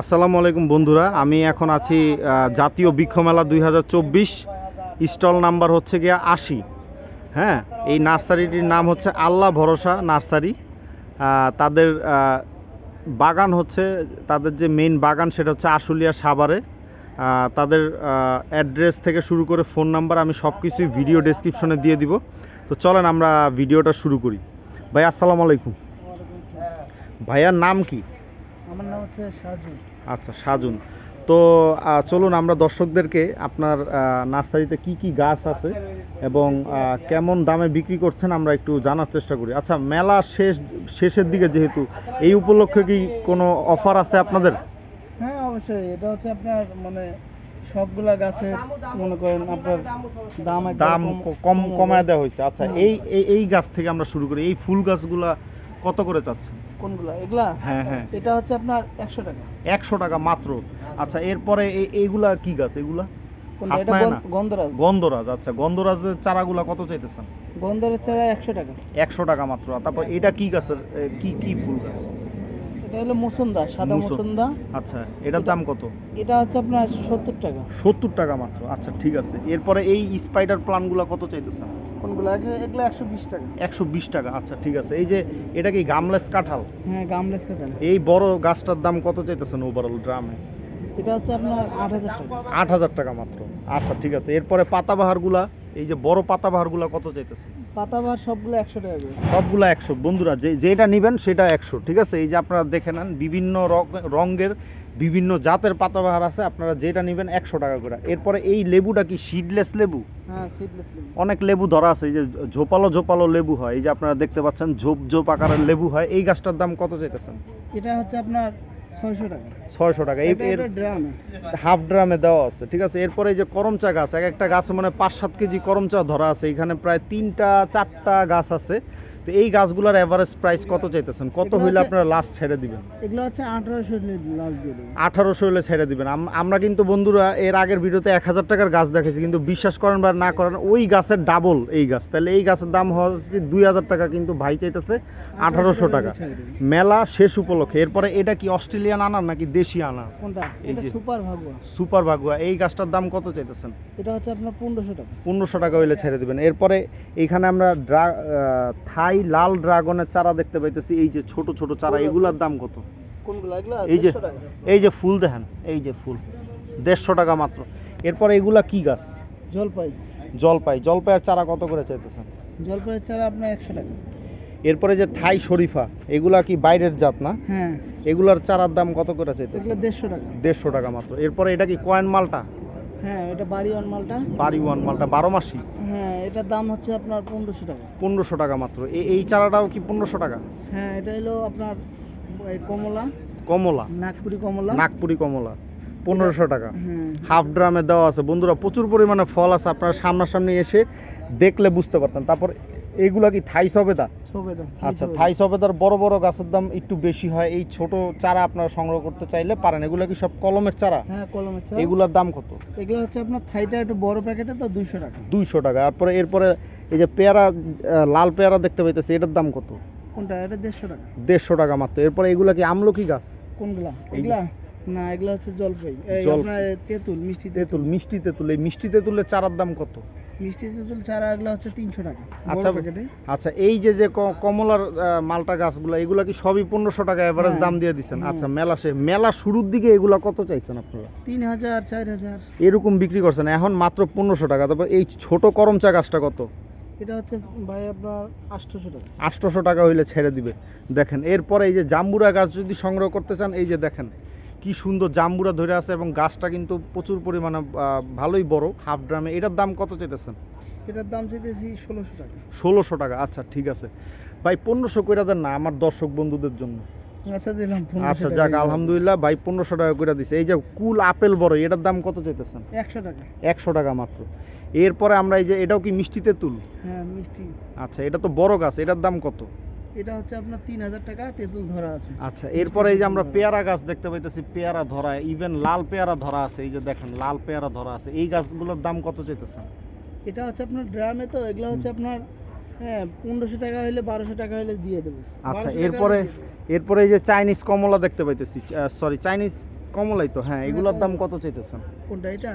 আসসালামু আলাইকুম বন্ধুরা, আমি এখন আছি জাতীয় বৃক্ষ মেলা দুই হাজার চব্বিশ, স্টল নাম্বার হচ্ছে গিয়া আশি। হ্যাঁ এই নার্সারিটির নাম হচ্ছে আল্লাহ ভরসা নার্সারি। তাদের বাগান হচ্ছে, তাদের যে মেইন বাগান সেটা হচ্ছে আশুলিয়া সাভারে। তাদের অ্যাড্রেস থেকে শুরু করে ফোন নাম্বার আমি সব কিছুই ভিডিও ডেসক্রিপশনে দিয়ে দিব। তো চলেন আমরা ভিডিওটা শুরু করি। ভাই, আসসালামু আলাইকুম। ভাইয়ার নাম কি? আমার নাম হচ্ছে সাজু আচ্ছা সাজুন। তো চলুন আমরা দর্শকদেরকে আপনার নার্সারিতে কি কি গাছ আছে এবং কেমন দামে বিক্রি করছেন আমরা একটু জানার চেষ্টা করি। আচ্ছা মেলা শেষ শেষের দিকে যেহেতু এই উপলক্ষে কি কোনো অফার আছে আপনাদের? হ্যাঁ অবশ্যই। এটা হচ্ছে আপনার মানে সবগুলা গাছের মনে করেন আপনার দাম দাম কম কমায় দেওয়া হয়েছে। আচ্ছা এই এই- এই গাছ থেকে আমরা শুরু করি। এই ফুল গাছগুলা কত করে চাচ্ছেন? কোনগুলা? এগুলা? হ্যাঁ হ্যাঁ। এটা হচ্ছে আপনার একশো টাকা। একশো টাকা মাত্র। আচ্ছা এরপরে এইগুলা কি গাছ এগুলা? গন্ধরাজ। গন্ধরাজ আচ্ছা। গন্ধরাজের চারাগুলা কত চাইতেছেন? গন্ধরাজ চারা একশো টাকা। একশো টাকা মাত্র। তারপর এটা কি গাছের কি কি ফুল গাছ? এটা হলো মুসন্দা সাদা মুসন- মুসন্দা। আচ্ছা এটার দাম কত? এটা হচ্ছে আপনার সত্তর টাকা। সত্তর টাকা মাত্র। আচ্ছা ঠিক আছে। এরপরে এই স্পাইডার প্লান্টগুলো কত চাইতেছেন? কোনগুলা? এগুলো- এগুলো একশো বিশ টাকা। একশো বিশ টাকা। আচ্ছা ঠিক আছে। এই যে এটা কি গামলেস কাঁঠাল? হ্যাঁ গামলেস কাটাল এই বড় গাছটার দাম কত চাইতেছেন ওভারঅল ড্রামে এটা হচ্ছে আপনার আট হাজার টাকা। আট হাজার টাকা মাত্র। আচ্ছা ঠিক আছে। এরপরে পাতাবাহারগুলা? এই যে বড় পাতাবাহারগুলা কত চাইতেছেন পাতাবাহার সবগুলো একশো টাকা করে। সবগুলা একশো। বন্ধুরা যে যেটা নেবেন সেটা একশো ঠিক আছে? এই যে আপনারা দেখে নেন বিভিন্ন রঙের বিভিন্ন জাতের পাতাবাহার আছে আপনারা যেটা নেবেন একশো টাকা করে। এরপরে এই লেবুটা কি সিডলেস লেবু? হ্যাঁ সিডলেস লেবু। অনেক লেবু ধরা আছে এই যে ঝোপালো ঝোপালো লেবু হয় এই যে আপনারা দেখতে পাচ্ছেন ঝোপ ঝোপ আকারের লেবু হয় এই গাছটার দাম কত চাইতেছেন? এটা হচ্ছে আপনার ছয়শো টাকা। ছয়শো টাকা। এর হাফ ড্রামে দেওয়া আছে ঠিক আছে? এরপরে এই যে করমচা গাছ এক একটা গাছে মানে পাঁচ সাত কেজি করমচা ধরা আছে। এখানে প্রায় তিনটা চারটা গাছ আছে। তো এই গাছগুলোর এভারেজ প্রাইস কত চাইতেছেন? কত হইলে আপনারা লাস্ট ছেড়ে দিবেন? এগুলো হচ্ছে আঠারোশো আঠারোশো হলে ছেড়ে দিবেন। আমরা কিন্তু বন্ধুরা এর আগের ভিডিওতে এক হাজার টাকার গাছ দেখেছি কিন্তু বিশ্বাস করেন বা না করেন ওই গাছের ডাবল এই গাছ। তাহলে এই গাছের দাম হচ্ছে দুই হাজার টাকা কিন্তু ভাই চাইতেছে আঠারোশো টাকা। মেলা শেষ উপলক্ষে। এরপরে এটা কি অস্ট্রেলিয়ান আনার নাকি দেশি আনা এই যে। সুপার ভাগুয়া। সুপার এই গাছটার দাম কত চাইতেছেন? এটা হচ্ছে আপনার পনেরোশো টাকা। পনেরোশো টাকা হইলে ছেড়ে দেবেন। এরপরে এখানে আমরা ড্রা থাই লাল ড্রাগনের চারা দেখতে পাইতেছি। এই যে ছোট ছোট চারা এগুলার দাম কত? এই যে এই যে ফুল দেখেন এই যে ফুল। দেড়শো টাকা মাত্র। এরপরে এগুলা কি গাছ? জলপাই। জলপাই। জলপাইয়ের চারা কত করে চাইতেছেন? জলপাইয়ের চারা আপনার একশো টাকা। এরপরে যে থাই শরীফা এগুলা কি বাইরের জাত না? হ্যাঁ। এগুলার চারার দাম কত করে চাইতেছেন? এগুলো দেড়শো টাকা। দেড়শো টাকা মাত্র। এরপরে এটা কি কয়েন মালটা? হ্যাঁ এটা বাড়ি ওয়ান মালটা। বাড়ি ওয়ান মালটা বারো মাসি? হ্যাঁ এটার দাম হচ্ছে আপনার পনেরোশো টাকা। পনেরোশো টাকা মাত্র। এ- এই চারাটাও কি পনেরোশো টাকা? হ্যাঁ এটা হলো আপনার এই কমলা। কমলা? নাগপুরি কমলা। নাগপুরি কমলা পনেরোশো টাকা। হ্যাঁ। হাফ ড্রামে দেওয়া আছে। বন্ধুরা প্রচুর পরিমাণে ফল আছে। আপনারা সামনাসামনি এসে দেখলে বুঝতে পারতেন। তারপর এগুলা কি থাই সবেদা? আচ্ছা থাই সবেদার বড় বড় গাছের দাম একটু বেশি হয়। এই ছোট চারা আপনারা সংগ্রহ করতে চাইলে পারেন। এগুলা কি সব কলমের চারা? হ্যাঁ কলমের চারা। এগুলার দাম কত? এগুলো হচ্ছে আপনার থাইটা একটু বড় প্যাকেটে তো দুইশো টাকা। দুইশো টাকা। তারপরে এরপরে এই যে পেয়ারা লাল পেয়ারা দেখতে পাইতেছি এটার দাম কত? কোনটা? এটা দেড়শো টাকা। দেড়শো টাকা মাত্র। এরপরে এগুলা কি আমলকি গাছ? কোনগুলা? এগুলা? না এগুলা হচ্ছে জলপাই। এই আপনার তেঁতুল মিষ্টি তেঁতুল মিষ্টি তেঁতুল। এই মিষ্টি তেঁতুলের চারার দাম কত? মিষ্টি তেঁতুল চারা এগুলো হচ্ছে তিনশো টাকা আচ্ছা, আচ্ছা এই যে যে কমলার মালটা গাছগুলো এগুলা কি সবই পনেরোশো টাকা এভারেজ হ্যাঁ। দাম দিয়ে দিচ্ছেন আচ্ছা মেলা সে মেলা শুরুর দিকে এগুলা কত চাইছেন আপনারা? তিন হাজার চার হাজার। এরকম বিক্রি করছেন এখন মাত্র পনেরোশো টাকা। তারপর এই ছোট করমচা গাছটা কত? এটা হচ্ছে ভাই আপনার আটশোশো টাকা। আটশোশো টাকা হইলে ছেড়ে দিবে। দেখেন এরপরে এই যে জাম্বুরা গাছ যদি সংগ্রহ করতে চান এই যে দেখেন কি সুন্দর জাম্বুরা ধরে আছে এবং গাছটা কিন্তু প্রচুর পরিমাণে ভালোই বড় হাফ ড্রামে এটার দাম কত চাইতেছেন? এটার দাম চাইতেছি ষোলোশো টাকা। ষোলোশো টাকা আচ্ছা ঠিক আছে। ভাই পনেরোশো করে দেন না আমার দর্শক বন্ধুদের জন্য। আচ্ছা আচ্ছা যাক আলহামদুলিল্লাহ ভাই পনেরোশো টাকা করে দিছে। এই যে কুল আপেল বড় এটার দাম কত চাইতেছেন? একশো টাকা। একশো টাকা মাত্র। এরপরে আমরা এই যে এটাও কি মিষ্টি তেঁতুল? হ্যাঁ মিষ্টি। আচ্ছা এটা তো বড় গাছ এটার দাম কত? এটা হচ্ছে আপনার তিন হাজার টাকা তেঁতুল ধরা আছে। আচ্ছা এরপরে এই যে আমরা পেয়ারা গাছ দেখতে পাইতেছি পেয়ারা ধরা ইভেন লাল পেয়ারা ধরা আছে এই যে দেখেন লাল পেয়ারা ধরা আছে এই গাছগুলোর দাম কত চাইতেছেন? এটা হচ্ছে আপনার ড্রামে তো এগুলো হচ্ছে আপনার হ্যাঁ পনেরোশো টাকা হলে বারোশো টাকা হলে দিয়ে দেবো। আচ্ছা এরপরে। এরপরে এই যে চাইনিজ কমলা দেখতে পাইতেছি সরি চাইনিজ কমলাই তো হ্যাঁ এগুলোর দাম কত চাইতেছেন? কোনটা এটা?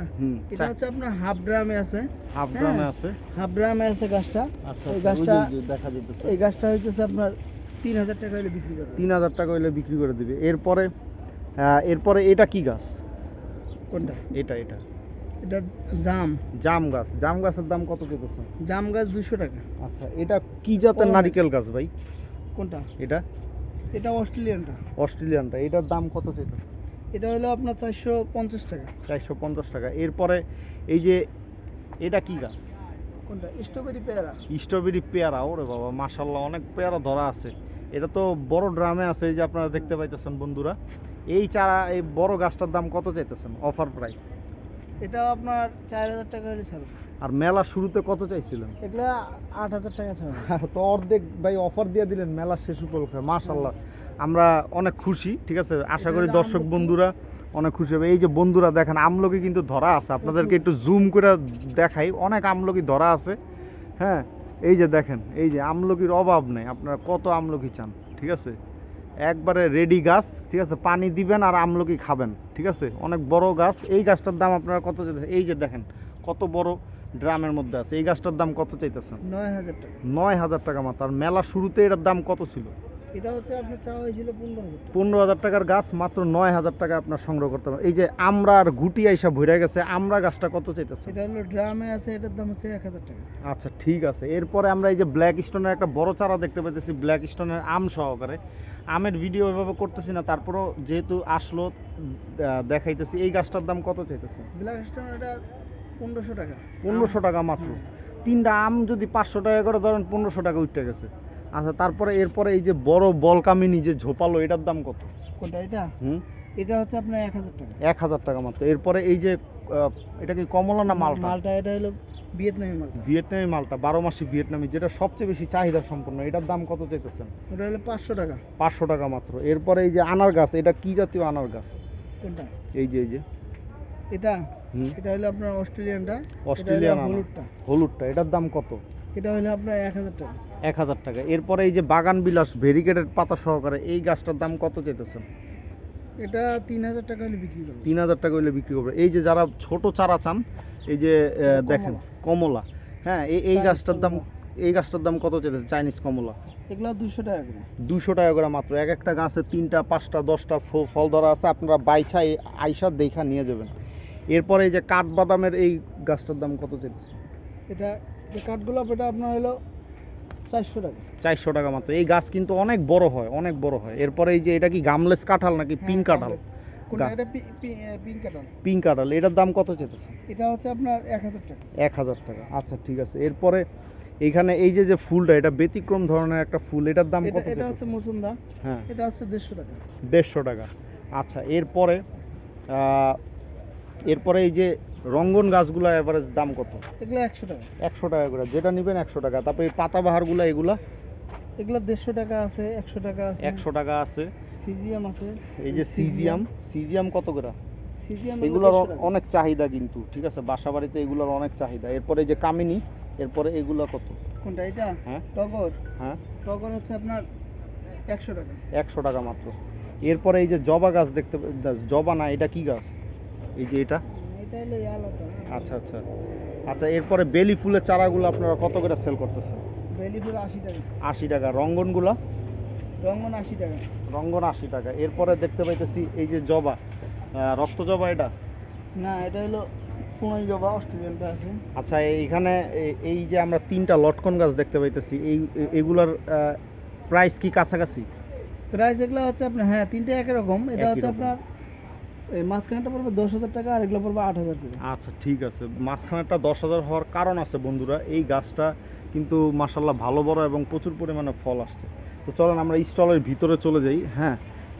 এটা হচ্ছে আপনার হাফ ড্রামে আছে। হাফ হ্যাঁ। গ্রামে আছে? হাফ ড্রামে আছে গাছটা। আচ্ছা এই আচ্ছা, গাছটা দেখা যাইতেছে। এই গাছটা হইতেছে আপনার তিন হাজার টাকা হলে বিক্রি করে তিন হাজার টাকা হইলে বিক্রি করে দিবে। এরপরে এরপরে এটা কি গাছ? কোনটা? এটা এটা। এটা জাম। জাম গাছ। জাম গাছের দাম কত চাইতেছেন জাম গাছ দুশো টাকা। আচ্ছা এটা কি জাতের। নারিকেল গাছ ভাই? কোনটা? এটা? এটা অস্ট্রেলিয়ানটা। অস্ট্রেলিয়ানটা। এটার দাম কত চাইতেছে? এটা হলো আপনার চারশো পঞ্চাশ টাকা। চারশো পঞ্চাশ টাকা। এরপরে এই যে এটা কি গাছ? কোনটা? স্ট্রবেরি পেয়ারা। স্ট্রবেরি পেয়ারা ওরে বাবা মাশাল্লাহ অনেক পেয়ারা ধরা আছে। এটা তো বড় ড্রামে আছে এই যে আপনারা দেখতে পাইতেছেন বন্ধুরা। এই চারা এই বড় গাছটার দাম কত চাইতেছেন? Offer price. এটা আপনার চার হাজার টাকা হলে ছাড়বে আর মেলা শুরুতে কত চাইছিলেন? এগুলা আট হাজার টাকা ছাড়বে তো অর্ধেক ভাই অফার দিয়ে দিলেন মেলা শেষ উপলক্ষে মাশাল্লাহ আমরা অনেক খুশি ঠিক আছে? আশা করি দর্শক বন্ধুরা অনেক খুশি হবে। এই যে বন্ধুরা দেখেন আমলকি কিন্তু ধরা আছে। আপনাদেরকে একটু জুম করে দেখাই। অনেক আমলকি ধরা আছে। হ্যাঁ এই যে দেখেন এই যে আমলকির অভাব নেই। আপনারা কত আমলকি চান ঠিক আছে? একবারে রেডি গাছ ঠিক আছে? পানি দিবেন আর আমলকি খাবেন ঠিক আছে? অনেক বড় গাছ। এই গাছটার দাম আপনারা কত এই যে দেখেন কত বড় ড্রামের মধ্যে আছে। এই গাছটার দাম কত চাইতেছেন? নয় হাজার টাকা। নয় হাজার টাকা মাত্র। আর মেলা শুরুতে এটার দাম কত ছিল? এটা হচ্ছে আপনার চাওয়া হয়েছিল পনেরো হাজার পনেরো হাজার টাকার গাছ মাত্র নয় হাজার টাকা আপনার সংগ্রহ করতে পারবেন এই যে আমরা আর গুটি আইসা ভরে গেছে আমরা গাছটা কত চাইতেছে এটা হলো ড্রামে আছে এটার দাম হচ্ছে এক হাজার টাকা। আচ্ছা ঠিক আছে। এরপরে আমরা এই যে ব্ল্যাক স্টোনের একটা বড় চারা দেখতে পাইতেছি ব্ল্যাক স্টোনের আম সহকারে। আমের ভিডিও এভাবে করতেছি না তারপরও যেহেতু আসলো দেখাইতেছি এই গাছটার দাম কত চাইতেছে ব্ল্যাক স্টোন এটা পনেরোশো টাকা। পনেরোশো টাকা মাত্র। তিনটা আম যদি পাঁচশো টাকা করে ধরেন পনেরোশো টাকা উঠতে গেছে। আচ্ছা তারপরে এরপরে এই যে বড় বলকামিনি যে ঝোপালো এটার দাম কত? কোনটা এটা? হুম? এটা হচ্ছে আপনার এক হাজার টাকা। এক হাজার টাকা মাত্র। এরপরে এই যে এটা কি কমলা না মালটা? মালটা এটা হলো ভিয়েতনামি মালটা। ভিয়েতনামি মালটা বারো মাসি ভিয়েতনামি যেটা সবচেয়ে বেশি চাহিদা সম্পন্ন। এটার দাম কত চাইতেছেন? ওটা হলো পাঁচশো টাকা। পাঁচশো টাকা মাত্র। এরপরে এই যে আনার গাছ এটা কি জাতীয় আনার গাছ? কোনটা? এই যে এই যে। এটা? এটা হলো আপনার অস্ট্রেলিয়ানটা। অস্ট্রেলিয়ান হলুদটা। হলুদটা এটার দাম কত? এটা হলো আপনার এক হাজার টাকা। এক হাজার টাকা। এরপরে এই যে বাগান বিলাস ভেরিকেটেড পাতা সহকারে এই গাছটার দাম কত চাইতেছেন? এটা তিন হাজার টাকা হলে বিক্রি করবে। তিন হাজার টাকা হইলে বিক্রি করবে। এই যে যারা ছোট চারা চান এই যে দেখেন কমলা। হ্যাঁ এই এই গাছটার দাম এই গাছটার দাম কত চাইতেছে চাইনিজ কমলা? এগুলো দুশো টাকা করে। দুশো টাকা করে মাত্র। এক একটা গাছে তিনটা পাঁচটা দশটা ফল ধরা আছে আপনারা বাইছা আইসা দেখা নিয়ে যাবেন। এরপরে এই যে কাঠবাদামের এই গাছটার দাম কত চাইতেছে? এটা কাঠগোলাপ এটা আপনার হলো চারশো টাকা। চারশো টাকা মাত্র। এই গাছ কিন্তু অনেক বড় হয় অনেক বড় হয়। এরপরে এই যে এটা কি গামলেস কাঁঠাল নাকি পিঙ্ক কাঁঠাল? এটা পিঙ্ক কাঁঠাল। পিঙ্ক কাঁঠাল। এটার দাম কত চাইতেছে এটা হচ্ছে আপনার এক হাজার টাকা। এক হাজার টাকা। আচ্ছা ঠিক আছে। এরপরে এইখানে এই যে যে ফুলটা এটা ব্যতিক্রম ধরনের একটা ফুল এটার দাম কত এটা হচ্ছে মুসুন্দা হ্যাঁ। এটা হচ্ছে দেড়শো টাকা। দেড়শো টাকা। আচ্ছা এরপরে এরপরে এই যে রঙ্গন গাছগুলো এভারেজ দাম কত? এগুলো একশো টাকা। একশো টাকা করে। যেটা নেবেন একশো টাকা। তারপরে এই পাতাবাহারগুলো এগুলা? এগুলো দেড়শো টাকা আছে একশো টাকা আছে। একশো টাকা আছে। সিজিয়াম আছে। এই যে সিজিয়াম। সিজিয়াম কত করে? সিজিয়াম এগুলোর অনেক চাহিদা কিন্তু ঠিক আছে? বাসা বাড়িতে এগুলোর অনেক চাহিদা। এরপরে এই যে কামিনী এরপরে এগুলো কত? কোনটা? এটা? হ্যাঁ। টগর? হ্যাঁ। টগর হচ্ছে আপনার একশো টাকা। একশো টাকা মাত্র। এরপরে এই যে জবা গাছ দেখতে জবা না এটা কি গাছ? এই যে এটা? আচ্ছা আচ্ছা। আচ্ছা এরপরে বেলি ফুলের চারাগুলো আপনারা কত করে সেল করতেছেন? বেলি ফুল আশি টাকা। আশি টাকা। রঙ্গনগুলো? রঙ্গন আশি টাকা। রঙ্গন আশি টাকা। এরপরে দেখতে পাইতেছি এই যে জবা। রক্ত জবা এটা? না এটা হলো পুনাই জবা অস্ট্রেলিয়ানটা আছে। আচ্ছা এইখানে এ- এই যে আমরা তিনটা লটকন গাছ দেখতে পাইতেছি এই এগুলার প্রাইস কি কাছাকাছি? প্রাইস এগুলো হচ্ছে আপনার হ্যাঁ তিনটে একই রকম। এটা হচ্ছে আপনার এই মাঝখানটা পড়বে দশ হাজার টাকা আর এগুলো পড়বে আট হাজার করে। আচ্ছা ঠিক আছে। মাঝখানেরটা দশ হাজার হওয়ার কারণ আছে বন্ধুরা। এই গাছটা কিন্তু মাসাল্লাহ ভালো বড় এবং প্রচুর পরিমাণে ফল আসছে। তো চলেন আমরা স্টলের ভিতরে চলে যাই। হ্যাঁ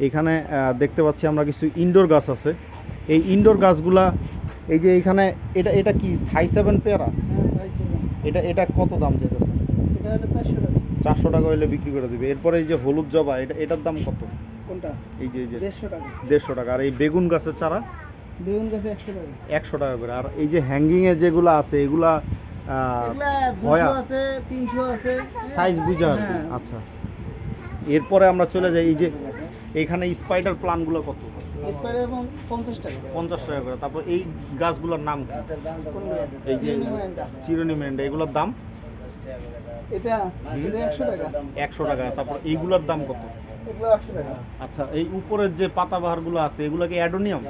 এখানে দেখতে পাচ্ছি আমরা কিছু ইনডোর গাছ আছে। এই ইনডোর গাছগুলা এই যে এখানে এটা এটা কি থাই সেভেন পেয়ারা? হ্যাঁ এটা এটা কত দাম যেতেছে চারশো টাকা হইলে বিক্রি করে দিবে। এরপরে এই যে হলুদ জবা এটা এটার দাম কত? কোনটা? এই যে এই যে। দেড়শো টাকা। দেড়শো টাকা। আর এই বেগুন গাছের চারা? বেগুন গাছে একশো টাকা। একশো টাকা করে। আর এই যে হ্যাঙ্গিং এ যেগুলো আছে এগুলা আছে তিনশো আছে। সাইজ বুঝে। হ্যাঁ। আচ্ছা। এরপরে আমরা চলে যাই। এই যে এখানে স্পাইডার প্লান্টগুলো কত? স্পাইডার এবং পঞ্চাশ টাকা। পঞ্চাশ টাকা করে। তারপর এই গাছগুলোর নাম কি? এই যে চিরুনি মেন্ডা এগুলোর দাম? এটা এটা একশো টাকা। একশো টাকা। তারপর এইগুলোর দাম কত? এগুলো একশো টাকা। আচ্ছা এই উপরের যে পাতাবাহারগুলো আছে এগুলো কি অ্যাডোনিয়াম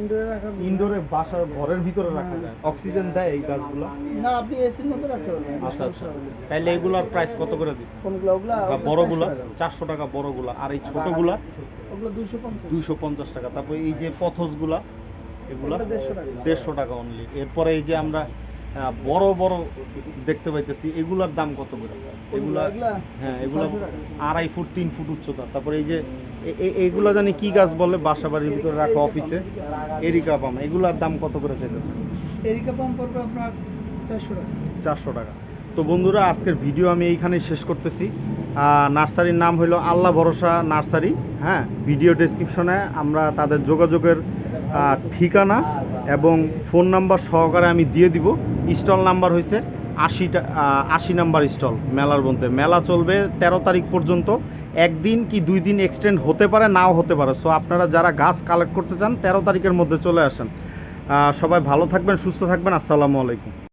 ইনডোরে। ইনডোরে বাসার ঘরের ভিতরে রাখা যায়? অক্সিজেন দেয় এই গাছগুলো? না আপনি এসির মধ্যে রাখতে পারবেন আচ্ছা আচ্ছা। এগুলোর প্রাইস কত করে দিচ্ছে কোনগুলো ওগুলা বড়গুলা? চারশো টাকা। বড়গুলা। আর এই ছোটগুলা? ওগুলো টাকা। তারপর এই যে পথসগুলা এগুলা 150 টাকা। দেড়শো টাকা অনলি এরপরে এই যে আমরা বড় বড় দেখতে পাইতেছি। এগুলার দাম কত করে? এগুলা হ্যাঁ এগুলা আড়াই ফুট তিন ফুট উচ্চতা। তারপরে এই যে এগুলা জানি কি গাছ বলে? বাসা বাড়ির ভিতরে রাখা অফিসে। Areca palm. এগুলার দাম কত করে চাইতেছে এরিকা পাম্প পড়বে আপনার চারশো টাকা। চারশো টাকা। তো বন্ধুরা আজকের ভিডিও আমি এইখানেই শেষ করতেছি। নার্সারির নাম হলো আল্লাহ ভরসা নার্সারি। হ্যাঁ ভিডিও ডেসক্রিপশনে আমরা তাদের যোগাযোগের ঠিকানা এবং ফোন নাম্বার সহকারে আমি দিয়ে দিব। স্টল নাম্বার হয়েছে আশিটা আশি নাম্বার স্টল মেলার মধ্যে। মেলা চলবে তেরো তারিখ পর্যন্ত। একদিন কি দুই দিন এক্সটেন্ড হতে পারে, নাও হতে পারে। সো আপনারা যারা গাছ কালেক্ট করতে চান, তেরো তারিখের মধ্যে চলে আসেন। সবাই ভালো থাকবেন, সুস্থ থাকবেন। আসসালামু আলাইকুম।